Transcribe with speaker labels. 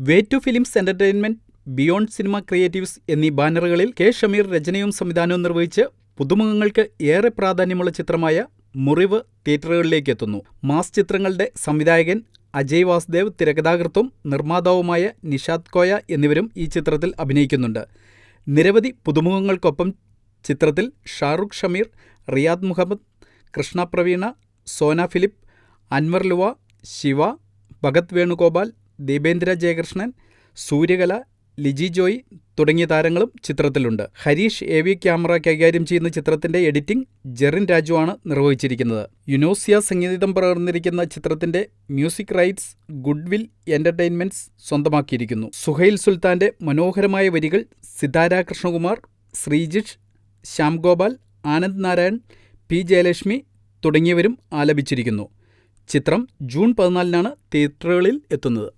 Speaker 1: Way to films entertainment beyond cinema creatives എന്നീ ബാനറുകളിൽ K Shameer രചനയും സംവിധാനവും നിർവഹിച്ച് പുതുമുഖങ്ങൾക്ക് ഏറെ പ്രാധാന്യമുള്ള ചിത്രമായ മുറിവ് തിയേറ്ററുകളിലേക്ക് എത്തുന്നു. മാസ് ചിത്രങ്ങളുടെ സംവിധായകൻ അജയ് വാസുദേവ് തിരക്കഥാകൃത്തും നിർമ്മാതാവുമായ നിഷാദ് കോയ എന്നിവരും ഈ ചിത്രത്തിൽ അഭിനയിക്കുന്നുണ്ട്. നിരവധി പുതുമുഖങ്ങൾക്കൊപ്പം ചിത്രത്തിൽ ഷാറുഖ് ഷമീർ റിയാദ് മുഹമ്മദ് കൃഷ്ണ പ്രവീണ സോന ഫിലിപ്പ് അൻവർ ലുവ ശിവ ഭഗത് വേണുഗോപാൽ ദീപേന്ദ്ര ജയകൃഷ്ണൻ സൂര്യകല ലിജി ജോയ് തുടങ്ങിയ താരങ്ങളും ചിത്രത്തിലുണ്ട്. ഹരീഷ് എ വി ക്യാമറ കൈകാര്യം ചെയ്യുന്ന ചിത്രത്തിന്റെ എഡിറ്റിംഗ് ജെറിൻ രാജു ആണ് നിർവഹിച്ചിരിക്കുന്നത്. യുനോസിയ സംഗീതം പകർന്നിരിക്കുന്ന ചിത്രത്തിന്റെ മ്യൂസിക് റൈറ്റ്സ് ഗുഡ്വിൽ എന്റർടൈൻമെന്റ്സ് സ്വന്തമാക്കിയിരിക്കുന്നു. സുഹൈൽ സുൽത്താന്റെ മനോഹരമായ വരികൾ സിതാര കൃഷ്ണകുമാർ ശ്രീജിഷ് ശ്യാം ഗോപാൽ ആനന്ദ് നാരായൺ പി ജയലക്ഷ്മി തുടങ്ങിയവരും ആലപിച്ചിരിക്കുന്നു. ചിത്രം ജൂൺ പതിനാലിനാണ് തിയേറ്ററുകളിൽ എത്തുന്നത്.